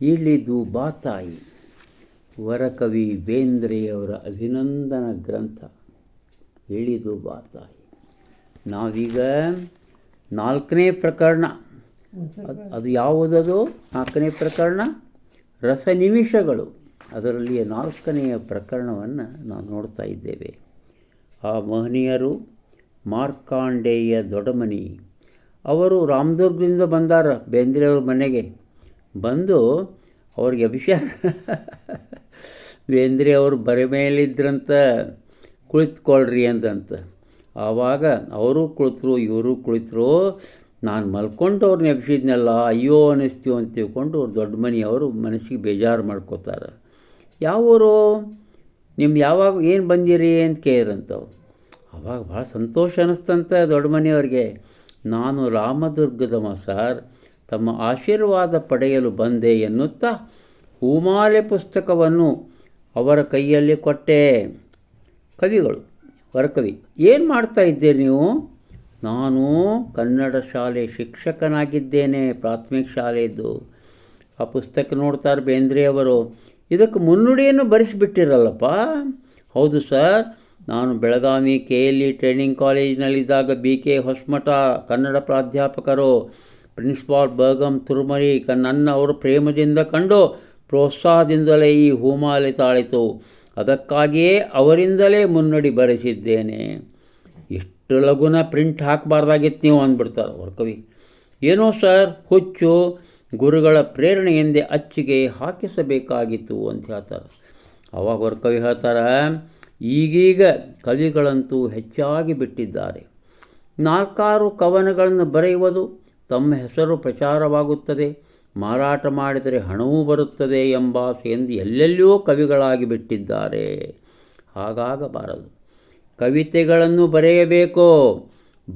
ಇಳಿದು ಬಾತಾಯಿ. ವರಕವಿ ಬೇಂದ್ರೆಯವರ ಅಭಿನಂದನ ಗ್ರಂಥ. ಇಳಿದು ಬಾತಾಯಿ. ನಾವೀಗ ನಾಲ್ಕನೇ ಪ್ರಕರಣ. ಅದ್- ಯಾವುದದು? ನಾಲ್ಕನೇ ಪ್ರಕರಣ? ರಸ ನಿಮಿಷಗಳು ಅದರಲ್ಲಿಯ ನಾಲ್ಕನೆಯ ಪ್ರಕರಣವನ್ನು ನಾವು ನೋಡ್ತಾ ಇದ್ದೇವೆ. ಆ ಮಹನೀಯರು ಮಾರ್ಕಾಂಡೇಯ ದೊಡಮನಿ. ಅವರು ರಾಮದುರ್ಗದಿಂದ ಬಂದಾರ, ಬೇಂದ್ರೆಯವ್ರ ಮನೆಗೆ. ಬಂದು ಅವ್ರಿಗೆ ಅಭಿಷೇಕ ಬೇಂದ್ರೆ ಅವರು ಬರೆ ಮೇಲಿದ್ರಂತ ಕುಳಿತುಕೊಳ್ರಿ ಅಂತಂತ ಆವಾಗ ಅವರು ಕುಳಿತರು, ಇವರು ಕುಳಿತರು, ನಾನು ಮಲ್ಕೊಂಡು ಅವ್ರನ್ನ ಎಬ್ಸಿದ್ನಲ್ಲ, ಅಯ್ಯೋ ಅನ್ನಿಸ್ತೀವಿ ಅಂತ ತಿಳ್ಕೊಂಡು ಅವ್ರು ದೊಡ್ಡ ಮನೆಯವರು ಮನಸ್ಸಿಗೆ ಬೇಜಾರು ಮಾಡ್ಕೋತಾರೆ. ಯಾವೂರು? ನಿಮ್ಮ ಯಾವಾಗ ಏನು ಬಂದಿರಿ ಅಂತ ಕೇಳಿದ್ರಂತವ್ರು ಅವಾಗ ಭಾಳ ಸಂತೋಷ ಅನ್ನಿಸ್ತಂತ ದೊಡ್ಡ ಮನೆಯವ್ರಿಗೆ. ನಾನು ರಾಮದುರ್ಗದ ಸರ್, ತಮ್ಮ ಆಶೀರ್ವಾದ ಪಡೆಯಲು ಬಂದೆ ಎನ್ನುತ್ತಾ ಹೂಮಾಲೆ ಪುಸ್ತಕವನ್ನು ಅವರ ಕೈಯಲ್ಲಿ ಕೊಟ್ಟೆ. ಕವಿಗಳು, ವರಕವಿ, ಏನು ಮಾಡ್ತಾ ಇದ್ದೀರಿ ನೀವು? ನಾನು ಕನ್ನಡ ಶಾಲೆ ಶಿಕ್ಷಕನಾಗಿದ್ದೇನೆ, ಪ್ರಾಥಮಿಕ ಶಾಲೆಯದ್ದು. ಆ ಪುಸ್ತಕ ನೋಡ್ತಾರೆ ಬೇಂದ್ರೆಯವರು ಇದಕ್ಕೆ ಮುನ್ನುಡಿಯನ್ನು ಬರೆಸಿಬಿಟ್ಟಿರಲ್ಲಪ್ಪ? ಹೌದು ಸರ್, ನಾನು Belagavi K L E training ಕಾಲೇಜಿನಲ್ಲಿದ್ದಾಗ B K Hosamath, Kannada ಪ್ರಾಧ್ಯಾಪಕರು, ಪ್ರಿನ್ಸಿಪಾಲ್ ಬರ್ಗಮ್ ತುರುಮರಿ, ಕ ನನ್ನ ಅವರು ಪ್ರೇಮದಿಂದ ಕಂಡು ಪ್ರೋತ್ಸಾಹದಿಂದಲೇ ಈ ಹೂಮಾಲೆ ತಾಳಿತು. ಅದಕ್ಕಾಗಿಯೇ ಅವರಿಂದಲೇ ಮುನ್ನುಡಿ ಬರೆಸಿದ್ದೇನೆ. ಎಷ್ಟು ಲಘುನ ಪ್ರಿಂಟ್ ಹಾಕಬಾರ್ದಾಗಿತ್ತು ನೀವು ಅಂದ್ಬಿಡ್ತಾರೆ ಅವ್ರ ಕವಿ ಏನೋ ಸರ್, ಹುಚ್ಚು ಗುರುಗಳ ಪ್ರೇರಣೆಯಿಂದ ಅಚ್ಚಿಗೆ ಹಾಕಿಸಬೇಕಾಗಿತ್ತು ಅಂತ ಹೇಳ್ತಾರೆ. ಅವಾಗ ಅವ್ರ ಕವಿ ಹೇಳ್ತಾರೆ, ಈಗೀಗ ಕವಿಗಳಂತೂ ಹೆಚ್ಚಾಗಿ ಬಿಟ್ಟಿದ್ದಾರೆ. ನಾಲ್ಕಾರು ಕವನಗಳನ್ನು ಬರೆಯುವುದು ತಮ್ಮ ಹೆಸರು ಪ್ರಚಾರವಾಗುತ್ತದೆ, ಮಾರಾಟ ಮಾಡಿದರೆ ಹಣವೂ ಬರುತ್ತದೆ ಎಂಬ ಎಂದು ಎಲ್ಲೆಲ್ಲಿಯೂ ಕವಿಗಳಾಗಿ ಬಿಟ್ಟಿದ್ದಾರೆ. ಹಾಗಾಗಬಾರದು ಕವಿತೆಗಳನ್ನು ಬರೆಯಬೇಕೋ,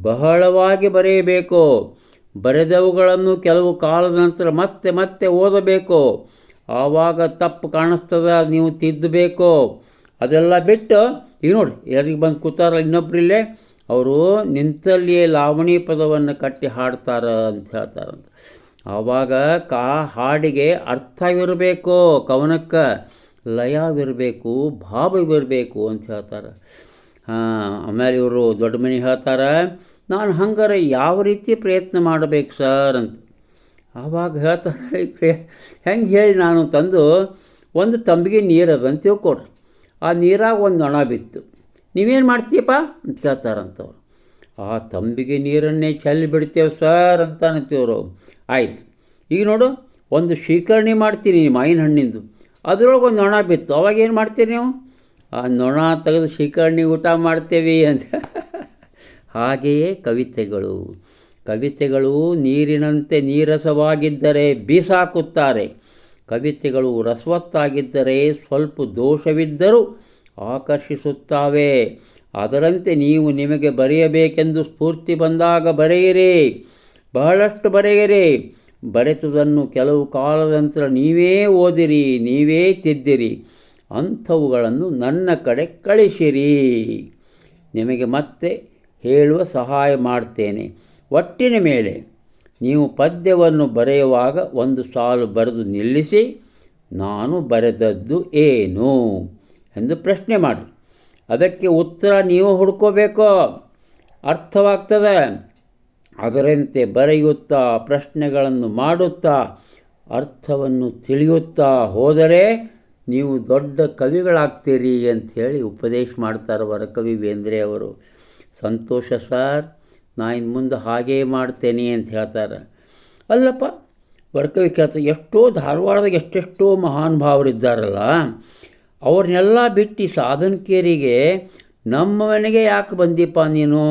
ಬಹಳವಾಗಿ ಬರೆಯಬೇಕು ಬರೆದವುಗಳನ್ನು ಕೆಲವು ಕಾಲದ ನಂತರ ಮತ್ತೆ ಮತ್ತೆ ಓದಬೇಕು. ಆವಾಗ ತಪ್ಪು ಕಾಣಿಸ್ತದ, ನೀವು ತಿದ್ದಬೇಕು. ಅದೆಲ್ಲ ಬಿಟ್ಟು, ಈಗ ನೋಡಿ ಯಾರಿಗೆ ಬಂದು ಕೂತಾರ ಇನ್ನೊಬ್ರಿಲ್ಲೇ ಅವರು ನಿಂತಲ್ಲಿಯೇ ಲಾವಣಿ ಪದವನ್ನು ಕಟ್ಟಿ ಹಾಡ್ತಾರೆ ಅಂತ ಹೇಳ್ತಾರಂತ. ಆವಾಗ ಕಾ, ಹಾಡಿಗೆ ಅರ್ಥವಿರಬೇಕು, ಕವನಕ್ಕೆ ಲಯವಿರಬೇಕು, ಭಾವವಿರಬೇಕು ಅಂತ ಹೇಳ್ತಾರೆ. ಹಾಂ, ಆಮೇಲೆ ಇವರು ದೊಡ್ಡ ಮನೆ ಹೇಳ್ತಾರೆ ನಾನು ಹಂಗಾರೆ ಯಾವ ರೀತಿ ಪ್ರಯತ್ನ ಮಾಡಬೇಕು ಸರ್ ಅಂತ. ಆವಾಗ ಹೇಳ್ತಾರೆ ಹೆಂಗೆ ಹೇಳಿ ನಾನು ತಂದು ಒಂದು ತಂಬಿಗೆ ನೀರು ಅದ ಅಂತ ತಿಳ್ಕೊಡ್ರಿ ಆ ನೀರಾಗ ಒಂದು ನೊಣ ಬಿತ್ತು. ನೀವೇನು ಮಾಡ್ತೀಯಪ್ಪ? ಅಂತ ಕೇಳ್ತಾರಂತವ್ರು. ಆ ತಂಬಿಗೆ ನೀರನ್ನೇ ಚೆಲ್ಲಿ ಬಿಡ್ತೇವೆ ಸರ್ ಅಂತ ಅಂತೀವ್ರು ಆಯಿತು. ಈಗ ನೋಡು, ಒಂದು ಶೀಕರಣೆ ಮಾಡ್ತೀನಿ ಮಾವಿನ ಹಣ್ಣಿಂದು. ಅದರೊಳಗೆ ಒಂದು ನೊಣ ಬಿತ್ತು. ಅವಾಗ ಏನು ಮಾಡ್ತೀರಿ ನೀವು? ಆ ನೊಣ ತೆಗೆದು ಶೀಕರಣಿ ಊಟ ಮಾಡ್ತೇವೆ ಅಂತ. ಹಾಗೆಯೇ ಕವಿತೆಗಳು. ಕವಿತೆಗಳು ನೀರಿನಂತೆ ನೀರಸವಾಗಿದ್ದರೆ ಬೀಸಾಕುತ್ತಾರೆ. ಕವಿತೆಗಳು ರಸವತ್ತಾಗಿದ್ದರೆ ಸ್ವಲ್ಪ ದೋಷವಿದ್ದರೂ ಆಕರ್ಷಿಸುತ್ತಾವೆ. ಅದರಂತೆ ನೀವು ನಿಮಗೆ ಬರೆಯಬೇಕೆಂದು ಸ್ಫೂರ್ತಿ ಬಂದಾಗ ಬರೆಯಿರಿ. ಬಹಳಷ್ಟು ಬರೆಯಿರಿ. ಬರೆತುದನ್ನು ಕೆಲವು ಕಾಲದ ನಂತರ ನೀವೇ ಓದಿರಿ, ನೀವೇ ತಿದ್ದಿರಿ. ಅಂಥವುಗಳನ್ನು ನನ್ನ ಕಡೆ ಕಳಿಸಿರಿ. ನಿಮಗೆ ಮತ್ತೆ ಹೇಳುವ ಸಹಾಯ ಮಾಡ್ತೇನೆ. ಒಟ್ಟಿನ ಮೇಲೆ ನೀವು ಪದ್ಯವನ್ನು ಬರೆಯುವಾಗ ಒಂದು ಸಾಲು ಬರೆದು ನಿಲ್ಲಿಸಿ, ನಾನು ಬರೆದದ್ದು ಏನು? ಎಂದು ಪ್ರಶ್ನೆ ಮಾಡಿ. ಅದಕ್ಕೆ ಉತ್ತರ ನೀವು ಹುಡ್ಕೋಬೇಕು. ಅರ್ಥವಾಗ್ತದೆ. ಅದರಂತೆ ಬರೆಯುತ್ತಾ, ಪ್ರಶ್ನೆಗಳನ್ನು ಮಾಡುತ್ತಾ, ಅರ್ಥವನ್ನು ತಿಳಿಯುತ್ತಾ ಹೋದರೆ ನೀವು ದೊಡ್ಡ ಕವಿಗಳಾಗ್ತೀರಿ ಅಂಥೇಳಿ ಉಪದೇಶ ಮಾಡ್ತಾರೆ ವರಕವಿ ಬೇಂದ್ರೆ ಅವರು. ಸಂತೋಷ ಸರ್, ನಾ ಇನ್ನು ಮುಂದೆ ಹಾಗೇ ಮಾಡ್ತೇನೆ ಅಂತ ಹೇಳ್ತಾರೆ. ಅಲ್ಲಪ್ಪ, ವರ್ಕವಿ ಕೇಳ್ತಾರೆ ಎಷ್ಟೋ ಧಾರವಾಡದಾಗ ಎಷ್ಟೆಷ್ಟೋ ಮಹಾನುಭಾವರಿದ್ದಾರಲ್ಲ ಅವ್ರನ್ನೆಲ್ಲ ಬಿಟ್ಟು ಸಾಧನಕೇರಿಗೆ ನಮ್ಮ ಮನೆಗೆ ಯಾಕೆ ಬಂದೀಪ ನೀನು?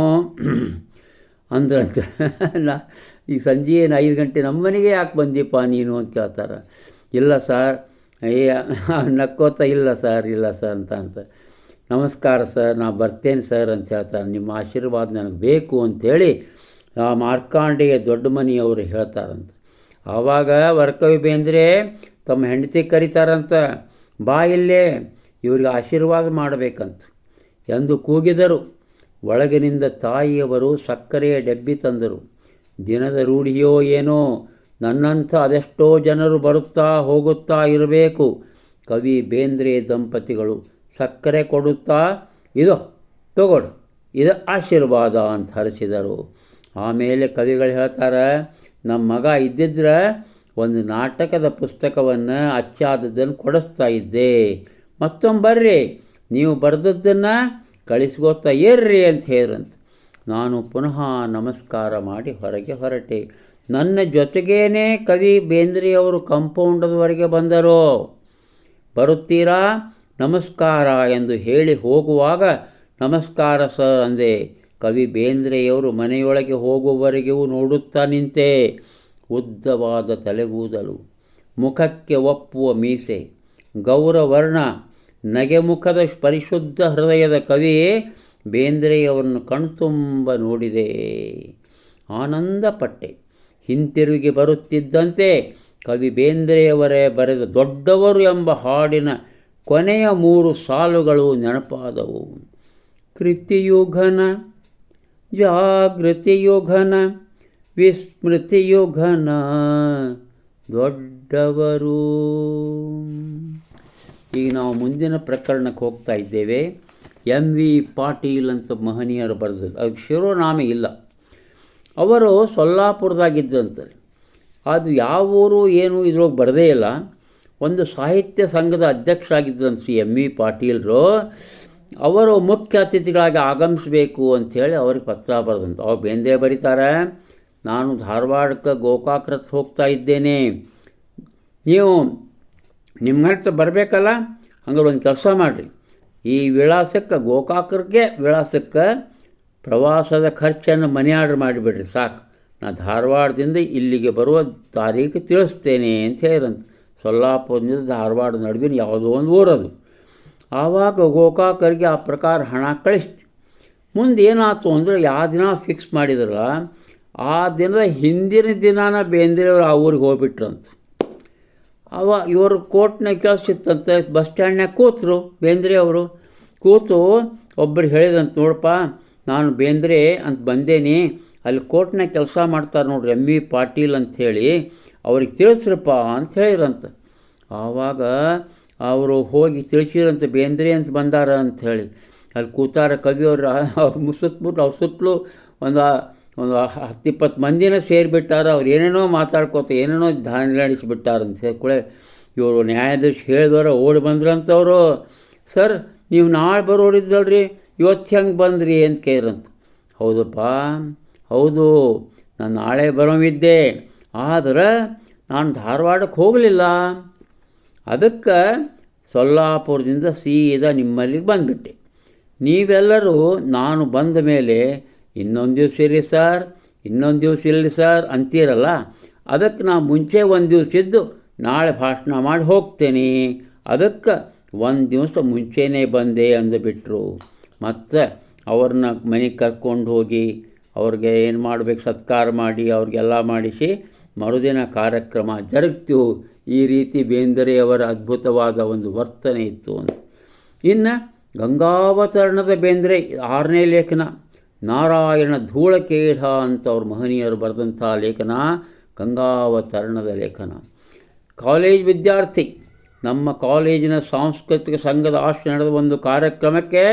ಅಂದ್ರಂತ ನಾ, ಈ ಸಂಜೆ ಏನು ಐದು ಗಂಟೆ ನಮ್ಮ ಮನೆಗೆ ಯಾಕೆ ಬಂದೀಪ ನೀನು ಅಂತ ಕೇಳ್ತಾರೆ. ಇಲ್ಲ ಸರ್, ಏ, ನಕ್ಕೋತ ಇಲ್ಲ ಸರ್ ಇಲ್ಲ ಸರ್ ಅಂತ ಅಂತ. ನಮಸ್ಕಾರ ಸರ್, ನಾ ಬರ್ತೇನೆ ಸರ್ ಅಂತ ಹೇಳ್ತಾರೆ. ನಿಮ್ಮ ಆಶೀರ್ವಾದ ನನಗೆ ಬೇಕು ಅಂಥೇಳಿ ಆ ಮಾರ್ಕಾಂಡೆಯ ದೊಡ್ಡ ಮನೆಯವರು ಹೇಳ್ತಾರಂತ. ಆವಾಗ ವರ್ಕವಿ ಬೇಂದ್ರೆ ತಮ್ಮ ಹೆಂಡತಿ ಕರೀತಾರಂತ, ಬಾ ಇಲ್ಲೇ, ಇವ್ರಿಗೆ ಆಶೀರ್ವಾದ ಮಾಡಬೇಕಂತ. ಎಂದು ಕೂಗಿದರು. ಒಳಗಿನಿಂದ ತಾಯಿಯವರು ಸಕ್ಕರೆಯ ಡಬ್ಬಿ ತಂದರು. ದಿನದ ರೂಢಿಯೋ ಏನೋ, ನನ್ನಂಥ ಅದೆಷ್ಟೋ ಜನರು ಬರುತ್ತಾ ಹೋಗುತ್ತಾ ಇರಬೇಕು, ಕವಿ ಬೇಂದ್ರೆ ದಂಪತಿಗಳು. ಸಕ್ಕರೆ ಕೊಡುತ್ತಾ? ಇದು ತಗೊಡು. ಇದು ಆಶೀರ್ವಾದ ಅಂತ ಹರಿಸಿದರು. ಆಮೇಲೆ ಕವಿಗಳು ಹೇಳ್ತಾರೆ ನಮ್ಮ ಮಗ ಇದ್ದಿದ್ರೆ ಒಂದು ನಾಟಕದ ಪುಸ್ತಕವನ್ನು ಅಚ್ಚಾದದ್ದನ್ನು ಕೊಡಿಸ್ತಾ ಇದ್ದೆ. ಮತ್ತೊಮ್ಮೆ ಬರ್ರಿ. ನೀವು ಬರೆದದ್ದನ್ನು ಕಳಿಸ್ಕೋತಾ ಇರ್ರಿ ಅಂತ ಹೇಳಂತ ನಾನು ಪುನಃ ನಮಸ್ಕಾರ ಮಾಡಿ ಹೊರಗೆ ಹೊರಟೆ. ನನ್ನ ಜೊತೆಗೇನೆ ಕವಿ ಬೇಂದ್ರೆಯವರು ಕಂಪೌಂಡದವರೆಗೆ ಬಂದರು. ಬರುತ್ತೀರಾ? ನಮಸ್ಕಾರ ಎಂದು ಹೇಳಿ ಹೋಗುವಾಗ, ನಮಸ್ಕಾರ ಸರ್ ಅಂದೆ, ಕವಿ ಬೇಂದ್ರೆಯವರು ಮನೆಯೊಳಗೆ ಹೋಗುವವರೆಗೂ ನೋಡುತ್ತಾ ನಿಂತೆ. ಉದ್ದವಾದ ತಲೆಗೂದಲು, ಮುಖಕ್ಕೆ ಒಪ್ಪುವ ಮೀಸೆ, ಗೌರವರ್ಣ ನಗೆಮುಖದ ಪರಿಶುದ್ಧ ಹೃದಯದ ಕವಿ ಬೇಂದ್ರೆಯವರನ್ನು ಕಣ್ತುಂಬ ನೋಡಿದೆ. ಆನಂದಪಟ್ಟೆ ಹಿಂತಿರುಗಿ ಬರುತ್ತಿದ್ದಂತೆ ಕವಿ ಬೇಂದ್ರೆಯವರೇ ಬರೆದ ದೊಡ್ಡವರು ಎಂಬ ಹಾಡಿನ ಕೊನೆಯ ಮೂರು ಸಾಲುಗಳು ನೆನಪಾದವು. ಕೃತಿಯುಘನ, ಜಾಗೃತಿಯುಘನ, ವಿಸ್ಮೃತಿಯುಘನ ದೊಡ್ಡವರು. ಈಗ ನಾವು ಮುಂದಿನ ಪ್ರಕರಣಕ್ಕೆ ಹೋಗ್ತಾ ಇದ್ದೇವೆ. ಎಂ ವಿ ಪಾಟೀಲ್ ಅಂತ ಮಹನೀಯರು ಬರೆದದ್ದು. ಅದಕ್ಕೆ ಶಿರೋನಾಮೆ ಇಲ್ಲ. ಅವರು ಸೊಲ್ಲಾಪುರದಾಗಿದ್ದಂತಾರೆ ಅದು ಯಾವ ಊರು ಏನು ಇದ್ರೊಳಗೆ ಬರದೇ ಇಲ್ಲ. ಒಂದು ಸಾಹಿತ್ಯ ಸಂಘದ ಅಧ್ಯಕ್ಷರಾಗಿದ್ದಂತ ಶ್ರೀ ಎಂ ವಿ ಪಾಟೀಲರು, ಅವರು ಮುಖ್ಯ ಅತಿಥಿಗಳಾಗಿ ಆಗಮಿಸಬೇಕು ಅಂಥೇಳಿ ಅವ್ರಿಗೆ ಪತ್ರ ಬರೆದಂತ. ಅವ್ರು ಬೇಂದ್ರೆ ಬರೀತಾರೆ, ನಾನು ಧಾರವಾಡಕ್ಕೆ ಗೋಕಾಕ್ರತ್ ಹೋಗ್ತಾ ಇದ್ದೇನೆ. ನೀವು ನಿಮ್ಮ ಹತ್ರ ಬರಬೇಕಲ್ಲ? ಹಂಗಾರೆ ಒಂದು ಕೆಲಸ ಮಾಡಿರಿ. ಈ ವಿಳಾಸಕ್ಕೆ ಗೋಕಾಕ್ರಿಗೆ ವಿಳಾಸಕ್ಕೆ ಪ್ರವಾಸದ ಖರ್ಚನ್ನು ಮನೆ ಆರ್ಡ್ರ್ ಮಾಡಿಬಿಡ್ರಿ, ಸಾಕು. ನಾನು ಧಾರವಾಡದಿಂದ ಇಲ್ಲಿಗೆ ಬರುವ ತಾರೀಕು ತಿಳಿಸ್ತೇನೆ ಅಂತ ಹೇಳಿರಂತ ಸೊಲ್ಲಾಪುರದಿಂದ ಧಾರವಾಡ ನಡುವಿನ ಯಾವುದೋ ಒಂದು ಊರದು ಆವಾಗ ಗೋಕಾಕರಿಗೆ ಆ ಪ್ರಕಾರ ಹಣ ಕಳಿಸ್ತು. ಮುಂದೆ ಏನಾಯ್ತು ಅಂದರೆ ಯಾವ ದಿನ ಫಿಕ್ಸ್ ಮಾಡಿದ್ರಲ್ಲ, ಆ ದಿನದ ಹಿಂದಿನ ದಿನಾನ ಬೇಂದ್ರೆಯವರು ಆ ಊರಿಗೆ ಹೋಗ್ಬಿಟ್ರಂತ. ಅವ ಇವರು ಕೋರ್ಟ್ನಾಗ ಕೆಲಸ ಇತ್ತಂತೆ ಬಸ್ ಸ್ಟ್ಯಾಂಡ್ನಾಗ ಕೂತರು ಬೇಂದ್ರೆ ಅವರು. ಕೂತು ಒಬ್ಬರು ಹೇಳಿದಂತ ನೋಡಪ್ಪ, ನಾನು ಬೇಂದ್ರೆ ಅಂತ ಬಂದೇನಿ, ಅಲ್ಲಿ ಕೋರ್ಟ್ನಾಗ ಕೆಲಸ ಮಾಡ್ತಾರೆ ನೋಡ್ರಿ ಎಂ ವಿ ಪಾಟೀಲ್ ಅಂಥೇಳಿ ಅವ್ರಿಗೆ ತಿಳಿಸ್ರಪ್ಪ ಅಂತ ಹೇಳಿರಂತ ಆವಾಗ ಅವರು ಹೋಗಿ ತಿಳಿಸಿರಂತೆ ಬೇಂದ್ರೆ ಅಂತ ಬಂದಾರ ಅಂತ ಹೇಳಿ. ಅಲ್ಲಿ ಕೂತಾರ ಕವಿಯವರು, ಅವ್ರು ಮುಸುತ್ಬಿಟ್ಟು ಅವ್ರ ಸುತ್ತಲೂ ಒಂದು ಒಂದು ಹತ್ತಿಪ್ಪತ್ತು ಮಂದಿನ ಸೇರಿಬಿಟ್ಟಾರ. ಅವ್ರು ಏನೇನೋ ಮಾತಾಡ್ಕೋತ, ಏನೇನೋ ದಾನಿಗಳಿಸ್ಬಿಟ್ಟಾರಂತ ಹೇಳ್ಕೊಳೆ ಇವರು ನ್ಯಾಯಾಧೀಶ ಹೇಳಿದವರ ಓಡಿ ಬಂದ್ರಂತವರು. ಸರ್, ನೀವು ನಾಳೆ ಬರೋರಿದ್ದಲ್ರಿ ಇವತ್ತು ಹೆಂಗೆ ಬಂದ್ರಿ? ಅಂತ ಕೇಳಿರಂತ ಹೌದಪ್ಪ, ಹೌದು, ನಾನು ನಾಳೆ ಬರೋವಿದ್ದೆ. ಆದ್ರೆ ನಾನು ಧಾರವಾಡಕ್ಕೆ ಹೋಗಲಿಲ್ಲ. ಅದಕ್ಕೆ ಸೊಲ್ಲಾಪುರದಿಂದ ಸೀದಾ ನಿಮ್ಮಲ್ಲಿಗೆ ಬಂದುಬಿಟ್ಟೆ. ನೀವೆಲ್ಲರೂ ನಾನು ಬಂದ ಮೇಲೆ ಇನ್ನೊಂದು ದಿವಸ ಇರಿ ಸರ್, ಇನ್ನೊಂದು ದಿವಸ ಇರಲಿ ಸರ್ ಅಂತೀರಲ್ಲ? ಅದಕ್ಕೆ ನಾ ಮುಂಚೆ ಒಂದು ದಿವಸ ಇದ್ದು ನಾಳೆ ಭಾಷಣ ಮಾಡಿ ಹೋಗ್ತೇನೆ. ಅದಕ್ಕೆ ಒಂದು ದಿವಸ ಮುಂಚೆನೇ ಬಂದೆ ಅಂದುಬಿಟ್ರು. ಮತ್ತು ಅವ್ರನ್ನ ಮನೆಗೆ ಕರ್ಕೊಂಡು ಹೋಗಿ ಅವ್ರಿಗೆ ಏನು ಮಾಡಬೇಕು, ಸತ್ಕಾರ ಮಾಡಿ ಅವ್ರಿಗೆಲ್ಲ ಮಾಡಿಸಿ ಮರುದಿನ ಕಾರ್ಯಕ್ರಮ ಜರುಗ್ತು ಈ ರೀತಿ ಬೇಂದ್ರೆಯವರ ಅದ್ಭುತವಾದ ಒಂದು ವರ್ತನೆ ಇತ್ತು ಅಂತ. ಇನ್ನು ಗಂಗಾವತರಣದ ಬೇಂದ್ರೆ ಆರನೇ ಲೇಖನ. ನಾರಾಯಣ ಧೂಳಕೇಢ ಅಂತ ಅವ್ರ ಮಹನೀಯರು ಬರೆದಂಥ ಲೇಖನ ಗಂಗಾವತರಣದ ಲೇಖನ. ಕಾಲೇಜ್ ವಿದ್ಯಾರ್ಥಿ, ನಮ್ಮ ಕಾಲೇಜಿನ ಸಾಂಸ್ಕೃತಿಕ ಸಂಘದ ಆಶ್ರಯ ನಡೆದ ಒಂದು ಕಾರ್ಯಕ್ರಮಕ್ಕೆ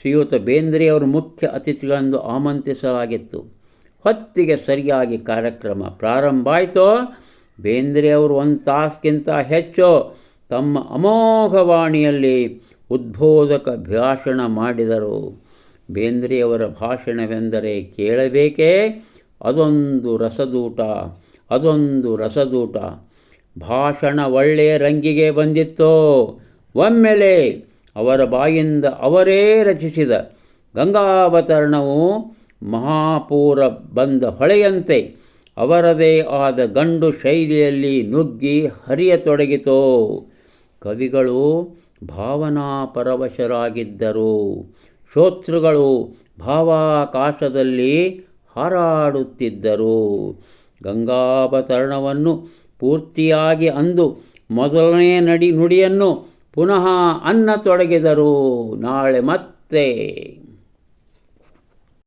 ಶ್ರೀಯುತ ಬೇಂದ್ರೆಯವರು ಮುಖ್ಯ ಅತಿಥಿಗಳೆಂದು ಆಮಂತ್ರಿಸಲಾಗಿತ್ತು. ಹೊತ್ತಿಗೆ ಸರಿಯಾಗಿ ಕಾರ್ಯಕ್ರಮ ಪ್ರಾರಂಭ ಆಯಿತು ಬೇಂದ್ರೆಯವರು ಒಂದು ತಾಸ್ಗಿಂತ ಹೆಚ್ಚು ತಮ್ಮ ಅಮೋಘವಾಣಿಯಲ್ಲಿ ಉದ್ಬೋಧಕ ಭಾಷಣ ಮಾಡಿದರು. ಬೇಂದ್ರೆಯವರ ಭಾಷಣವೆಂದರೆ ಕೇಳಬೇಕೇ? ಅದೊಂದು ರಸದೂಟ ಅದೊಂದು ರಸದೂಟ. ಭಾಷಣ ಒಳ್ಳೆಯ ರಂಗಿಗೆ ಬಂದಿತ್ತು. ಒಮ್ಮೆಲೆ ಅವರ ಬಾಯಿಂದ ಅವರೇ ರಚಿಸಿದ ಗಂಗಾವತರಣವು ಮಹಾಪೂರ ಬಂದ ಹೊಳೆಯಂತೆ ಅವರದೇ ಆದ ಗಂಡು ಶೈಲಿಯಲ್ಲಿ ನುಗ್ಗಿ ಹರಿಯತೊಡಗಿತು. ಕವಿಗಳು ಭಾವನಾಪರವಶರಾಗಿದ್ದರು. ಶ್ರೋತೃಗಳು ಭಾವಾಕಾಶದಲ್ಲಿ ಹಾರಾಡುತ್ತಿದ್ದರು. ಗಂಗಾವತರಣವನ್ನು ಪೂರ್ತಿಯಾಗಿ ಅಂದು ಮೊದಲನೇ ನಡಿ ನುಡಿಯನ್ನು ಪುನಃ ಅನ್ನ ತೊಡಗಿದರು. ನಾಳೆ ಮತ್ತೆ